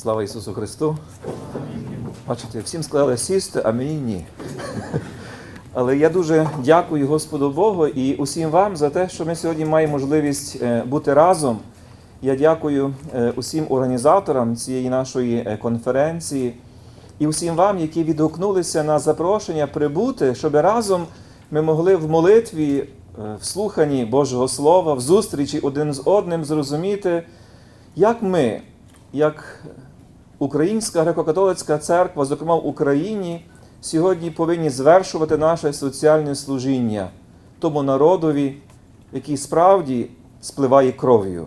Слава Ісусу Христу! Бачите, всім сказали сісти, а мені ні. Але я дуже дякую Господу Богу і усім вам за те, що ми сьогодні маємо можливість е, бути разом. Я дякую е, усім організаторам цієї нашої е, конференції і усім вам, які відгукнулися на запрошення прибути, щоб разом ми могли в молитві, в слуханні Божого Слова, в зустрічі один з одним зрозуміти, як ми, як Українська греко-католицька церква, зокрема в Україні, сьогодні повинні звершувати наше соціальне служіння тому народові, який справді спливає кров'ю,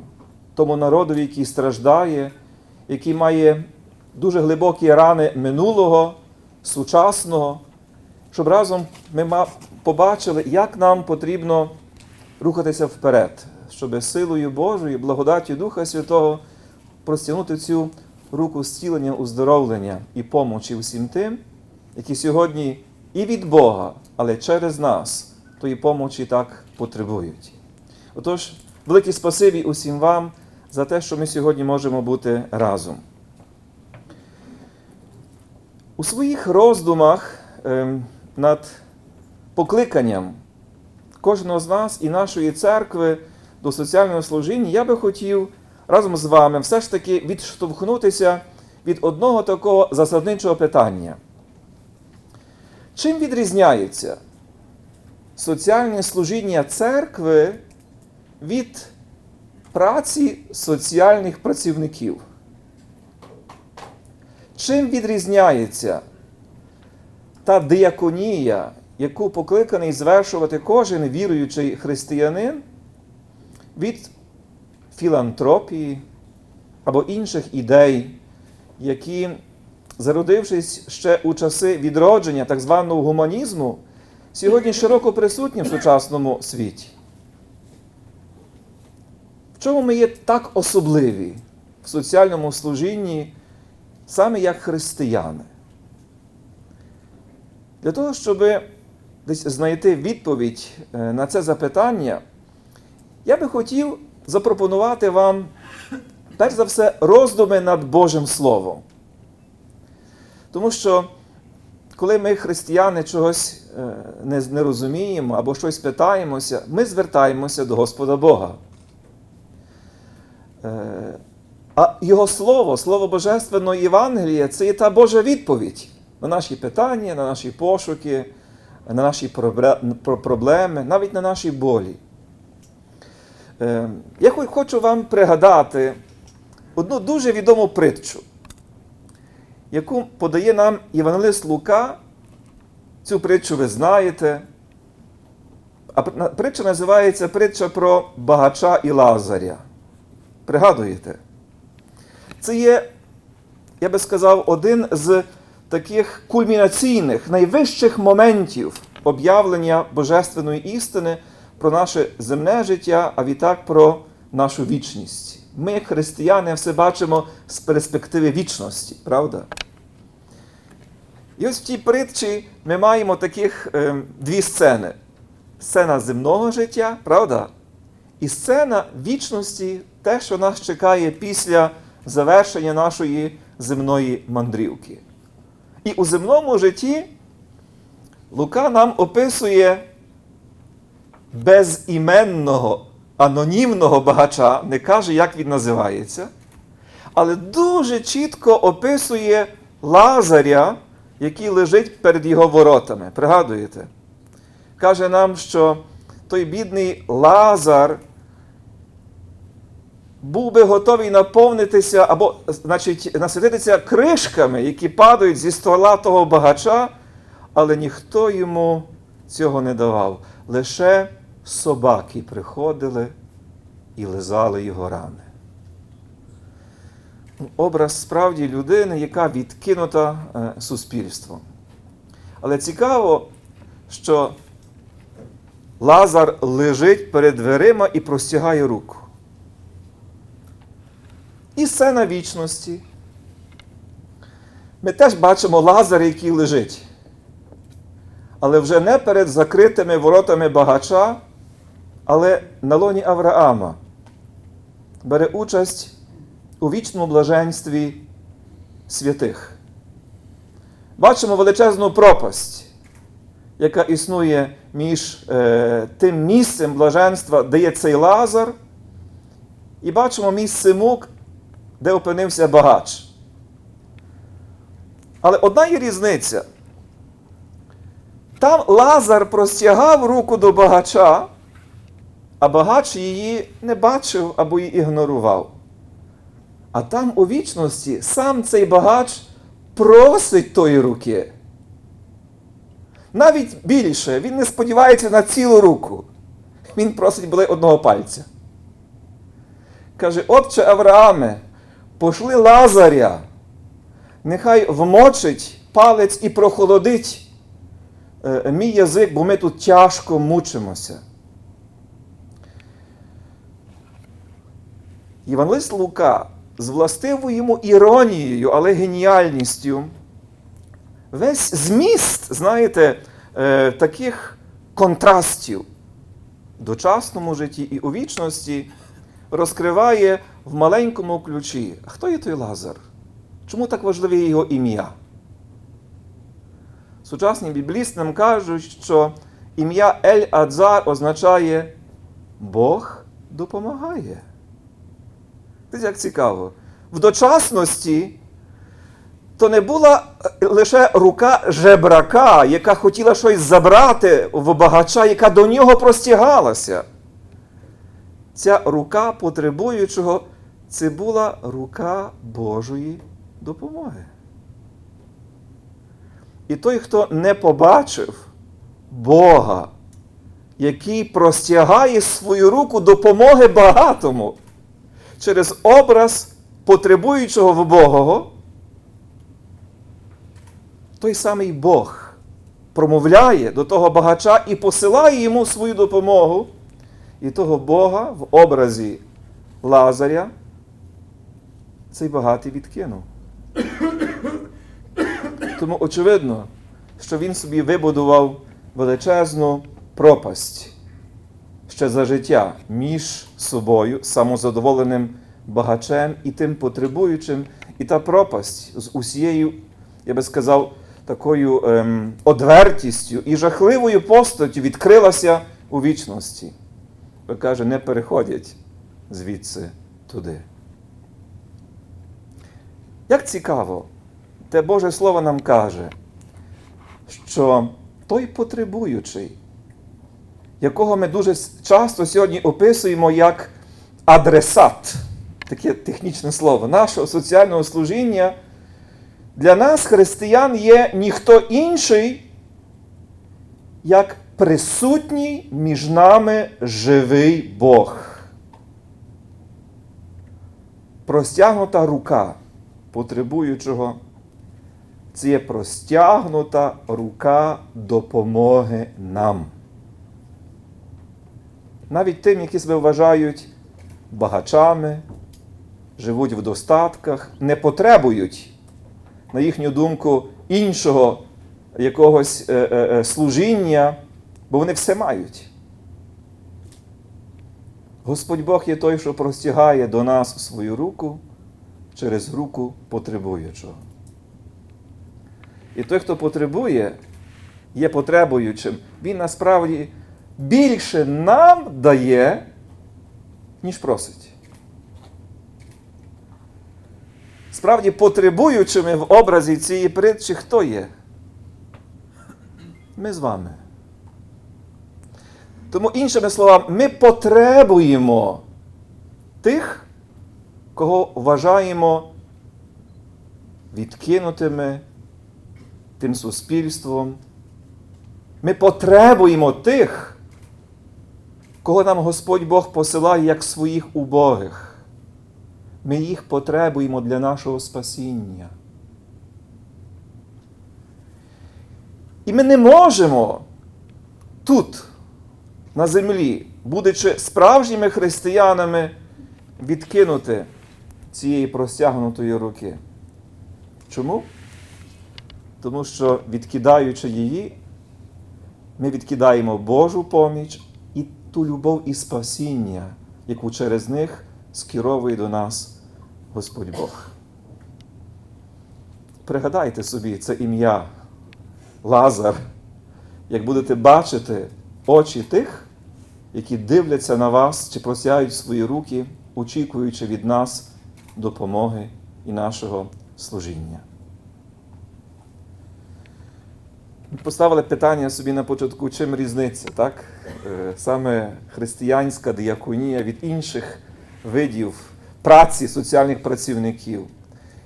тому народові, який страждає, який має дуже глибокі рани минулого, сучасного, щоб разом ми побачили, як нам потрібно рухатися вперед, щоб силою Божою, благодаттю Духа Святого простягнути цю руку зцілення, уздоровлення і помочі всім тим, які сьогодні і від Бога, але через нас тої помочі так потребують. Отож, велике спасибі усім вам за те, що ми сьогодні можемо бути разом. У своїх роздумах ем, над покликанням кожного з нас і нашої церкви до соціального служіння я би хотів разом з вами все ж таки відштовхнутися від одного такого засадничого питання. Чим відрізняється соціальне служіння церкви від праці соціальних працівників? Чим відрізняється та дияконія, яку покликаний звершувати кожен віруючий християнин від філантропії або інших ідей, які, зародившись ще у часи відродження так званого гуманізму, сьогодні широко присутні в сучасному світі? В чому ми є так особливі в соціальному служінні? саме як християни. Для того, щоб десь знайти відповідь е, на це запитання, я би хотів запропонувати вам, перш за все, роздуми над Божим Словом. Тому що, коли ми, християни, чогось е, не, не розуміємо або щось питаємося, ми звертаємося до Господа Бога. Е, а Його Слово, Слово Божественного Євангелія це є та Божа відповідь на наші питання, на наші пошуки, на наші проблеми, навіть на наші болі. Е, Я хочу вам пригадати одну дуже відому притчу, яку подає нам Євангелист Лука. Цю притчу ви знаєте. А притча називається притча про багача і Лазаря. Пригадуєте? Це є, я би сказав, один з таких кульмінаційних, найвищих моментів об'явлення божественної істини про наше земне життя, а відтак про нашу вічність. Ми, як християни, все бачимо з перспективи вічності, правда? І ось в тій притчі ми маємо таких е, дві сцени: сцена земного життя, правда? І сцена вічності, те, що нас чекає після завершення нашої земної мандрівки. І у земному житті Лука нам описує безіменного, анонімного багача, не каже, як він називається, але дуже чітко описує Лазаря, який лежить перед його воротами. Пригадуєте? Каже нам, що той бідний Лазар був би готовий наповнитися або, значить, насититися кришками, які падають зі ствола того багача, але ніхто йому цього не давав. Лише собаки приходили і лизали його рани. Образ справді людини, яка відкинута е, суспільством. Але цікаво, що Лазар лежить перед дверима і простягає руку. І сцена вічності. Ми теж бачимо Лазаря, який лежить. Але вже не перед закритими воротами багача, але на лоні Авраама бере участь у вічному блаженстві святих. Бачимо величезну пропасть, яка існує між е, тим місцем блаженства, де є цей лазар, і бачимо місце мук, де опинився багач. Але одна є різниця. Там Лазар простягав руку до багача, а багач її не бачив або її ігнорував. А там у вічності сам цей багач просить тої руки. Навіть більше, він не сподівається на цілу руку. Він просить були одного пальця. Каже: Отче Аврааме, пошли Лазаря, нехай вмочить палець і прохолодить е, мій язик, бо ми тут тяжко мучимося. Євангелист Лука з властивою йому іронією, але геніальністю, весь зміст, знаєте, е, таких контрастів в дочасному житті і у вічності розкриває в маленькому ключі. Хто є той Лазар? Чому так важливе його ім'я? Сучасні біблісти нам кажуть, що ім'я Ель Адзар означає Бог допомагає. Як цікаво. В дочасності то не була лише рука жебрака, яка хотіла щось забрати в багача, яка до нього простягалася. Ця рука потребуючого це була рука Божої допомоги. І той, хто не побачив Бога, який простягає свою руку допомоги багатому через образ потребуючого в Богого, той самий Бог промовляє до того багача і посилає йому свою допомогу. І того Бога в образі Лазаря цей багатий відкинув. Тому очевидно, що він собі вибудував величезну пропасть ще за життя між собою, самозадоволеним багачем і тим потребуючим. І та пропасть з усією, я би сказав, такою ем, одвертістю і жахливою постаттю відкрилася у вічності. Бо каже, не переходять звідси туди. Як цікаво, те Боже Слово нам каже, що той потребуючий, якого ми дуже часто сьогодні описуємо як адресат, таке технічне слово, нашого соціального служіння, для нас, християн, є ніхто інший, як присутній між нами живий Бог. Простягнута рука потребуючого це є простягнута рука допомоги нам. Навіть тим, які себе вважають багачами, живуть в достатках, не потребують, на їхню думку, іншого якогось е, е, е, служіння, бо вони все мають. Господь Бог є той, що простягає до нас свою руку через руку потребуючого. І той, хто потребує, є потребуючим, він насправді більше нам дає, ніж просить. Справді, потребуючими в образі цієї притчі хто є? Ми з вами. Тому, іншими словами, ми потребуємо тих, кого вважаємо відкинутими тим суспільством. Ми потребуємо тих, кого нам Господь Бог посилає як своїх убогих. Ми їх потребуємо для нашого спасіння. І ми не можемо тут, на землі, будучи справжніми християнами, відкинути цієї простягнутої руки. Чому? Тому що, відкидаючи її, ми відкидаємо Божу поміч ту любов і спасіння, яку через них скеровує до нас Господь Бог. пригадайте собі це ім'я Лазар, як будете бачити очі тих, які дивляться на вас чи просяють свої руки, очікуючи від нас допомоги і нашого служіння. Ми Поставили питання собі на початку, чим різниця, так? Е, Саме християнська діаконія від інших видів праці соціальних працівників.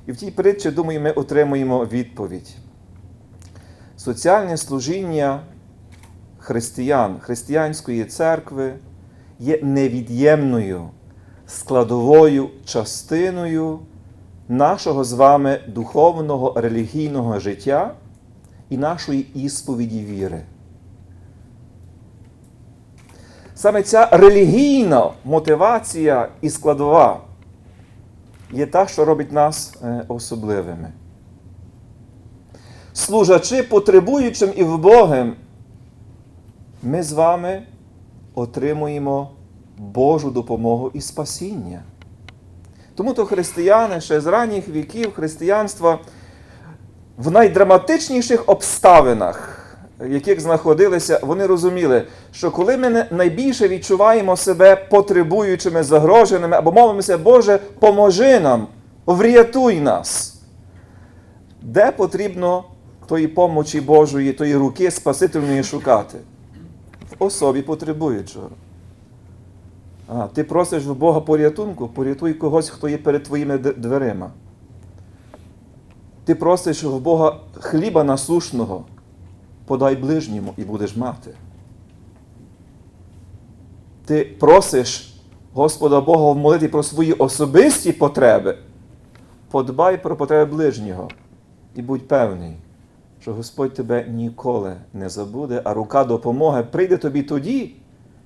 І в тій притчі, думаю, ми отримуємо відповідь. Соціальне служіння християн, християнської церкви є невід'ємною складовою частиною нашого з вами духовного релігійного життя і нашої ісповіді віри. Саме ця релігійна мотивація і складова є та, що робить нас е, особливими. Служачи потребуючим і вбогим, ми з вами отримуємо Божу допомогу і спасіння. Тому то християни ще з ранніх віків християнства в найдраматичніших обставинах, в яких знаходилися, вони розуміли, що коли ми найбільше відчуваємо себе потребуючими, загроженими, або мовимося, Боже, поможи нам, врятуй нас. Де потрібно тої помочі Божої, тої руки Спасительної шукати? В особі потребуючого. А, ти просиш в Бога порятунку, порятуй когось, хто є перед твоїми дверима. Ти просиш в Бога хліба насушного, подай ближньому і будеш мати. Ти просиш Господа Бога в молитві про свої особисті потреби, подбай про потреби ближнього і будь певний, що Господь тебе ніколи не забуде, а рука допомоги прийде тобі тоді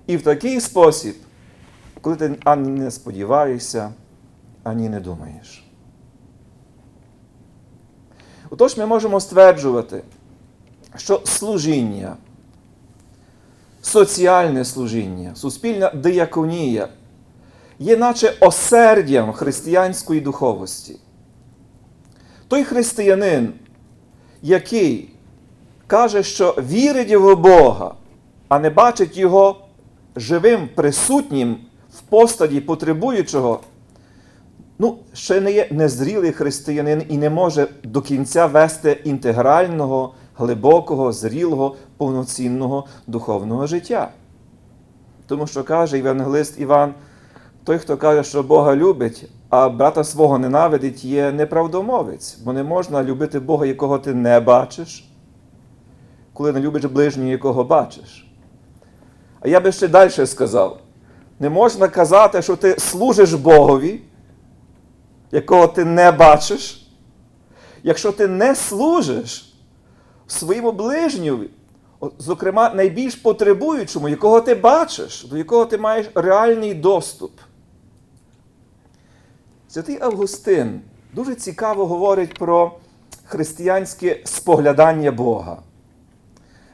і в такий спосіб, коли ти ані не сподіваєшся, ані не думаєш. Отож, ми можемо стверджувати, що служіння, соціальне служіння, суспільна дияконія є наче осердям християнської духовості. Той християнин, який каже, що вірить в Бога, а не бачить Його живим, присутнім в постаді потребуючого, ну, ще не є незрілий християнин і не може до кінця вести інтегрального, глибокого, зрілого, повноцінного духовного життя. Тому що каже Євангелист Іван, той, хто каже, що Бога любить, а брата свого ненавидить, є неправдомовець, бо не можна любити Бога, якого ти не бачиш, коли не любиш ближнього, якого бачиш. А я би ще далі сказав: не можна казати, що ти служиш Богові, якого ти не бачиш, якщо ти не служиш своєму ближньому, зокрема, найбільш потребуючому, якого ти бачиш, до якого ти маєш реальний доступ. Святий Августин дуже цікаво говорить про християнське споглядання Бога.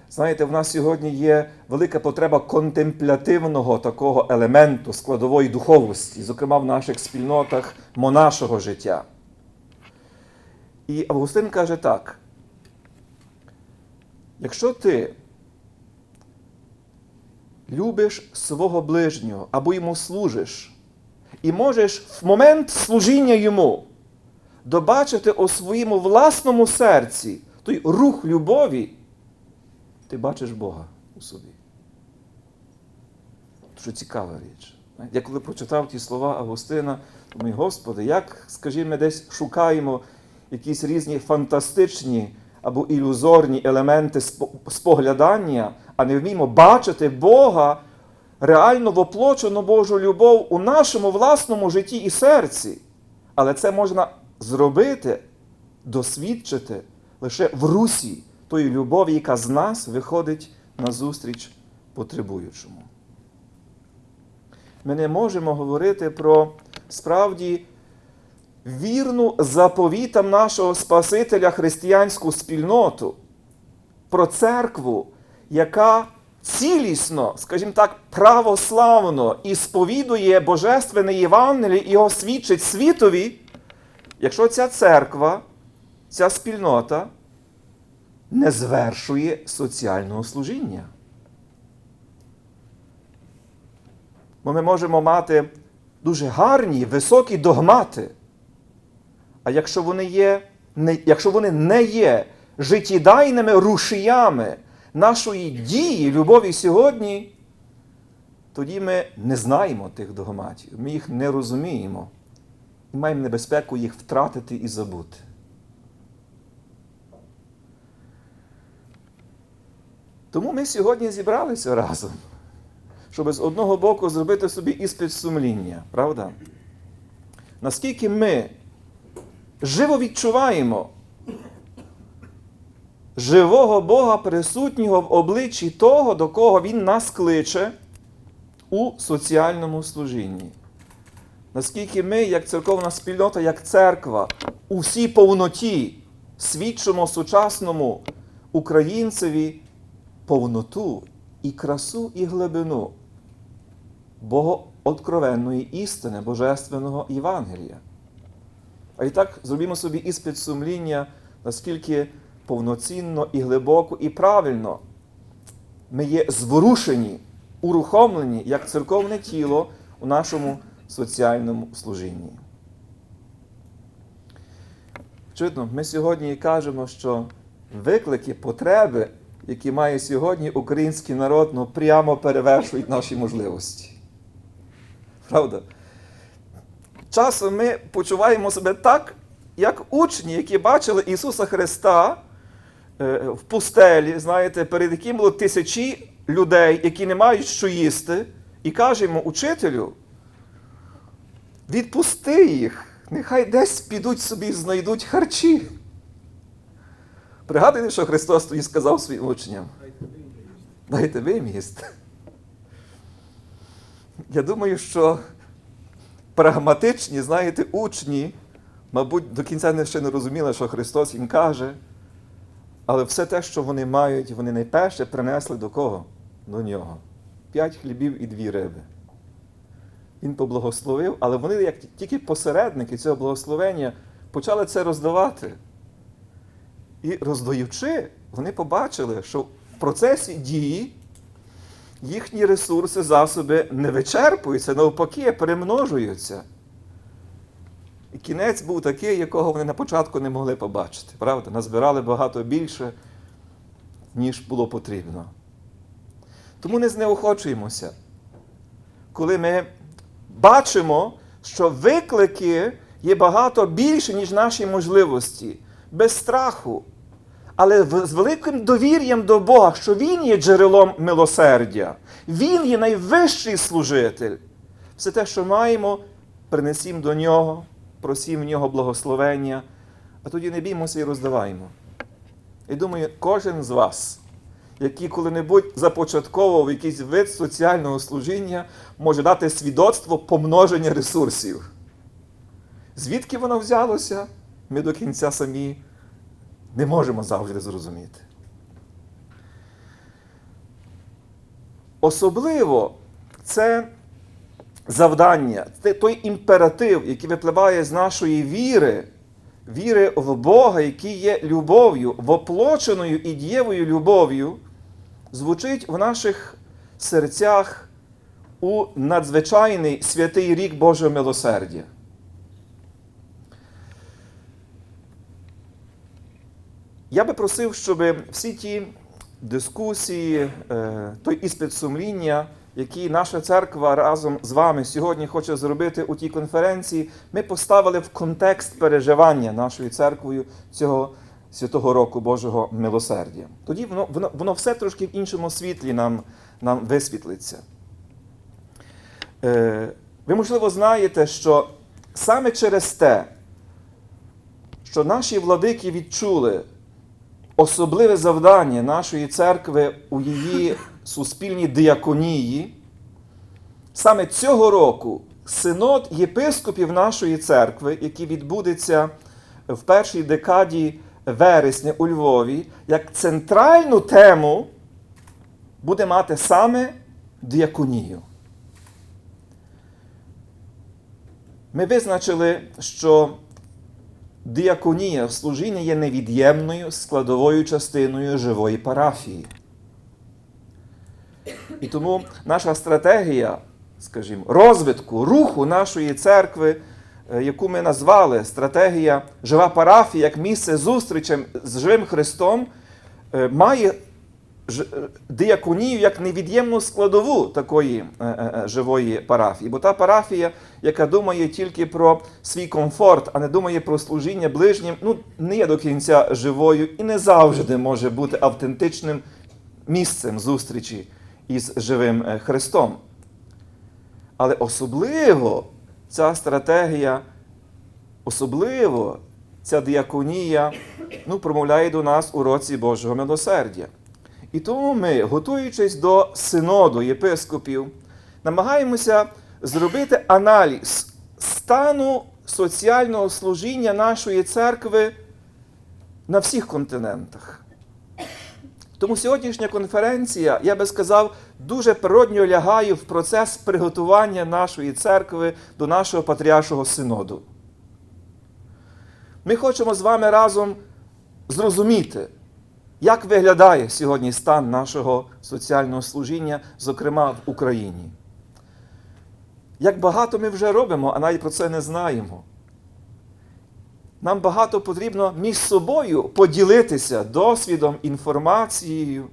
Знаєте, в нас сьогодні є велика потреба контемплятивного такого елементу складової духовості, зокрема в наших спільнотах монашого життя. І Августин каже так: якщо ти любиш свого ближнього або йому служиш, і можеш в момент служіння йому добачити у своєму власному серці той рух любові, ти бачиш Бога у собі. Що цікава річ. Я коли прочитав ті слова Августина, думаю, Господи, як, скажімо, десь шукаємо якісь різні фантастичні або ілюзорні елементи споглядання, а не вміємо бачити Бога, реально воплочену Божу любов у нашому власному житті і серці. Але це можна зробити, досвідчити лише в русі тої любові, яка з нас виходить назустріч потребуючому. Ми не можемо говорити про справді вірну заповітам нашого Спасителя християнську спільноту, про церкву, яка цілісно, скажімо так, православно і сповідує Божественне Євангеліє і його свідчить світові, якщо ця церква ця спільнота не звершує соціального служіння. Бо ми можемо мати дуже гарні, високі догмати. А якщо вони є, не, якщо вони не є життєдайними рушіями нашої дії, любові сьогодні, тоді ми не знаємо тих догматів, ми їх не розуміємо і маємо небезпеку їх втратити і забути. Тому ми сьогодні зібралися разом, щоб з одного боку зробити собі іспит сумління, правда? Наскільки ми живо відчуваємо живого Бога, присутнього в обличчі того, до кого Він нас кличе у соціальному служінні. Наскільки ми, як церковна спільнота, як церква, у всій повноті свідчимо сучасному українцеві повноту і красу, і глибину богооткровенної істини, Божественного Євангелія. А і так зробімо собі іспит сумління, наскільки повноцінно і глибоко, і правильно ми є зворушені, урухомлені як церковне тіло у нашому соціальному служінні. Очевидно, ми сьогодні кажемо, що виклики, потреби, які має сьогодні український народ, ну, прямо перевершують наші можливості. Правда? Часом ми почуваємо себе так, як учні, які бачили Ісуса Христа е, в пустелі, знаєте, перед яким було тисячі людей, які не мають що їсти, і кажемо учителю, відпусти їх, нехай десь підуть собі, знайдуть харчі. Пригадуєте, що Христос тоді сказав своїм учням? Дайте їм їсти. Я думаю, що прагматичні, знаєте, учні, мабуть, до кінця не ще не розуміли, що Христос їм каже. Але все те, що вони мають, вони найперше принесли до кого? До нього. П'ять хлібів і дві риби. Він поблагословив, але вони, як тільки посередники цього благословення, почали це роздавати. І роздаючи, вони побачили, що в процесі дії їхні ресурси, засоби не вичерпуються, навпаки, перемножуються. І кінець був такий, якого вони на початку не могли побачити. Правда? Назбирали багато більше, ніж було потрібно. Тому не знеохочуємося, коли ми бачимо, що виклики є багато більше, ніж наші можливості, без страху, але з великим довір'ям до Бога, що Він є джерелом милосердя, Він є найвищий служитель. Все те, що маємо, принесімо до Нього, просім в Нього благословення, а тоді не біймося і роздаваємо. І думаю, кожен з вас, який коли-небудь започатковував якийсь вид соціального служіння, може дати свідоцтво помноження ресурсів. Звідки воно взялося, ми до кінця самі не можемо завжди зрозуміти. Особливо це завдання, це той імператив, який випливає з нашої віри, віри в Бога, який є любов'ю, воплоченою і дієвою любов'ю, звучить в наших серцях у надзвичайний святий рік Божого милосердя. Я би просив, щоб всі ті дискусії, е, той іспит сумління, який наша церква разом з вами сьогодні хоче зробити у тій конференції, ми поставили в контекст переживання нашою церквою цього святого року Божого милосердя. Тоді воно, воно, воно все трошки в іншому світлі нам, нам висвітлиться. Е, Ви, можливо, знаєте, що саме через те, що наші владики відчули особливе завдання нашої церкви у її суспільній діаконії, саме цього року синод єпископів нашої церкви, який відбудеться в першій декаді вересня у Львові, як центральну тему буде мати саме діаконію. Ми визначили, що діаконія, служіння є невід'ємною складовою частиною живої парафії. І тому наша стратегія, скажімо, розвитку, руху нашої церкви, е, яку ми назвали стратегія Жива парафія як місце зустрічі з живим Христом, е, має діаконію як невід'ємну складову такої е, е, е, живої парафії. Бо та парафія, яка думає тільки про свій комфорт, а не думає про служіння ближнім, ну, не є до кінця живою і не завжди може бути автентичним місцем зустрічі із живим е, Христом. Але особливо ця стратегія, особливо ця діаконія ну, промовляє до нас у році Божого милосердя. І тому ми, готуючись до синоду єпископів, намагаємося зробити аналіз стану соціального служіння нашої церкви на всіх континентах. Тому сьогоднішня конференція, я би сказав, дуже природньо лягає в процес приготування нашої церкви до нашого патріаршого синоду. Ми хочемо з вами разом зрозуміти, як виглядає сьогодні стан нашого соціального служіння, зокрема в Україні. Як багато ми вже робимо, а навіть про це не знаємо. Нам багато потрібно між собою поділитися досвідом, інформацією,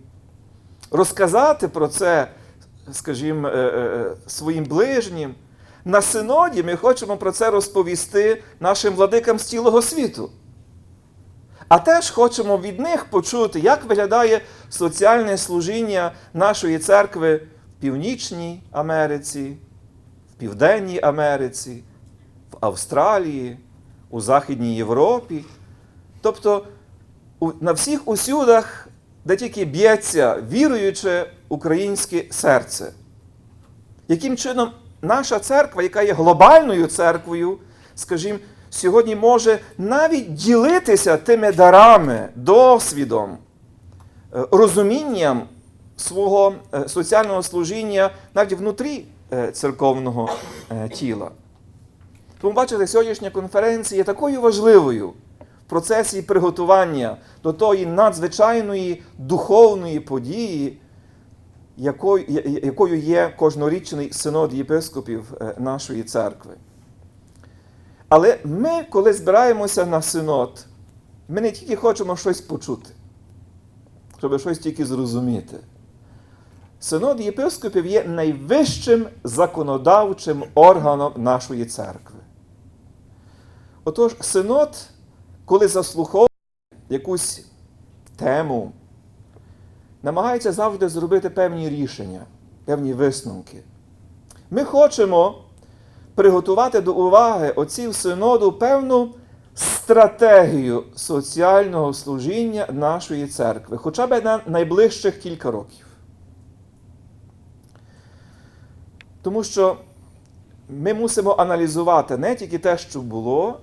розказати про це, скажімо, е, е, своїм ближнім. На синоді ми хочемо про це розповісти нашим владикам з цілого світу. А теж хочемо від них почути, як виглядає соціальне служіння нашої церкви в Північній Америці, в Південній Америці, в Австралії, у Західній Європі. Тобто на всіх усюдах, де тільки б'ється віруюче українське серце. Яким чином наша церква, яка є глобальною церквою, скажімо, сьогодні може навіть ділитися тими дарами, досвідом, е, розумінням свого е, соціального служіння навіть внутрі е, церковного тіла. Тому бачите, сьогоднішня конференція є такою важливою в процесі приготування до тої надзвичайної духовної події, якою, є кожнорічний синод єпископів нашої церкви. Але ми, коли збираємося на синод, ми не тільки хочемо щось почути, щоб щось тільки зрозуміти. Синод єпископів є найвищим законодавчим органом нашої церкви. Отож, синод, коли заслуховує якусь тему, намагається завжди зробити певні рішення, певні висновки. Ми хочемо приготувати до уваги отців синоду певну стратегію соціального служіння нашої церкви, хоча б на найближчих кілька років. Тому що ми мусимо аналізувати не тільки те, що було,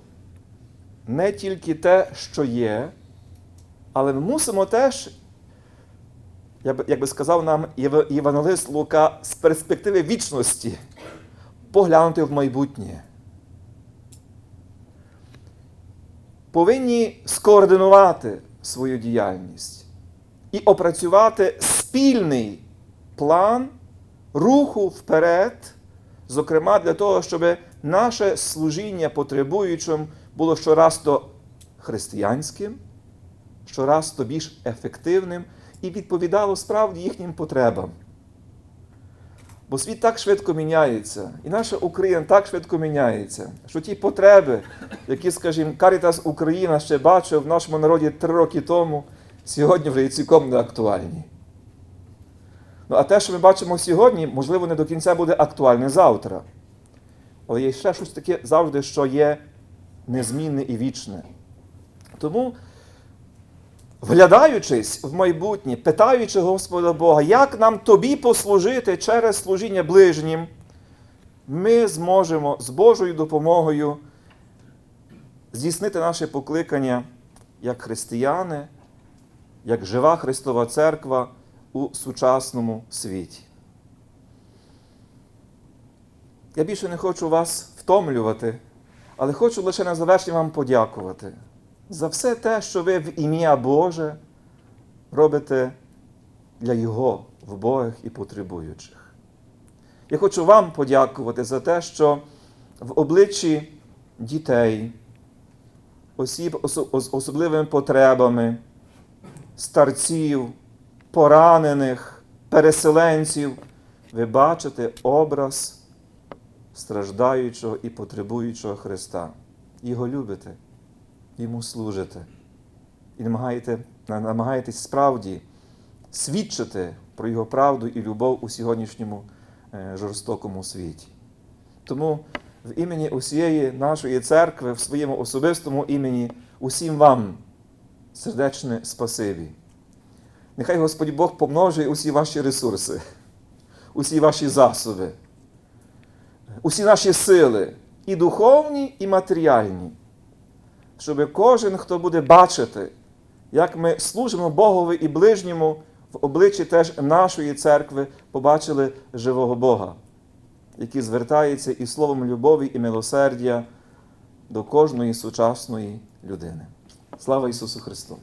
не тільки те, що є, але ми мусимо теж, як би сказав нам Євангелист Лука, з перспективи вічності поглянути в майбутнє. Повинні скоординувати свою діяльність і опрацювати спільний план руху вперед, зокрема для того, щоб наше служіння потребуючим було щораз то християнським, щораз то більш ефективним і відповідало справді їхнім потребам. Бо світ так швидко міняється, і наша Україна так швидко міняється, що ті потреби, які, скажімо, Карітас Україна ще бачив в нашому народі три роки тому, сьогодні вже є цілком не актуальні. Ну, а те, що ми бачимо сьогодні, можливо, не до кінця буде актуальне завтра. Але є ще щось таке завжди, що є незмінне і вічне. Тому, вглядаючись в майбутнє, питаючи Господа Бога, як нам тобі послужити через служіння ближнім, ми зможемо з Божою допомогою здійснити наше покликання як християни, як жива Христова Церква у сучасному світі. Я більше не хочу вас втомлювати, Але хочу лише на завершення вам подякувати за все те, що ви в ім'я Боже робите для Його вбогих і потребуючих. Я хочу вам подякувати за те, що в обличчі дітей, осіб з особливими потребами, старців, поранених, переселенців, ви бачите образ страждаючого і потребуючого Христа. Його любите, йому служите і намагаєте, намагаєтесь справді свідчити про його правду і любов у сьогоднішньому е, жорстокому світі. Тому в імені усієї нашої церкви, в своєму особистому імені, усім вам сердечне спасибі. Нехай Господь Бог помножує усі ваші ресурси, усі ваші засоби, усі наші сили, і духовні, і матеріальні, щоб кожен, хто буде бачити, як ми служимо Богові і ближньому, в обличчі теж нашої церкви побачили живого Бога, який звертається і словом любові і милосердя до кожної сучасної людини. Слава Ісусу Христу!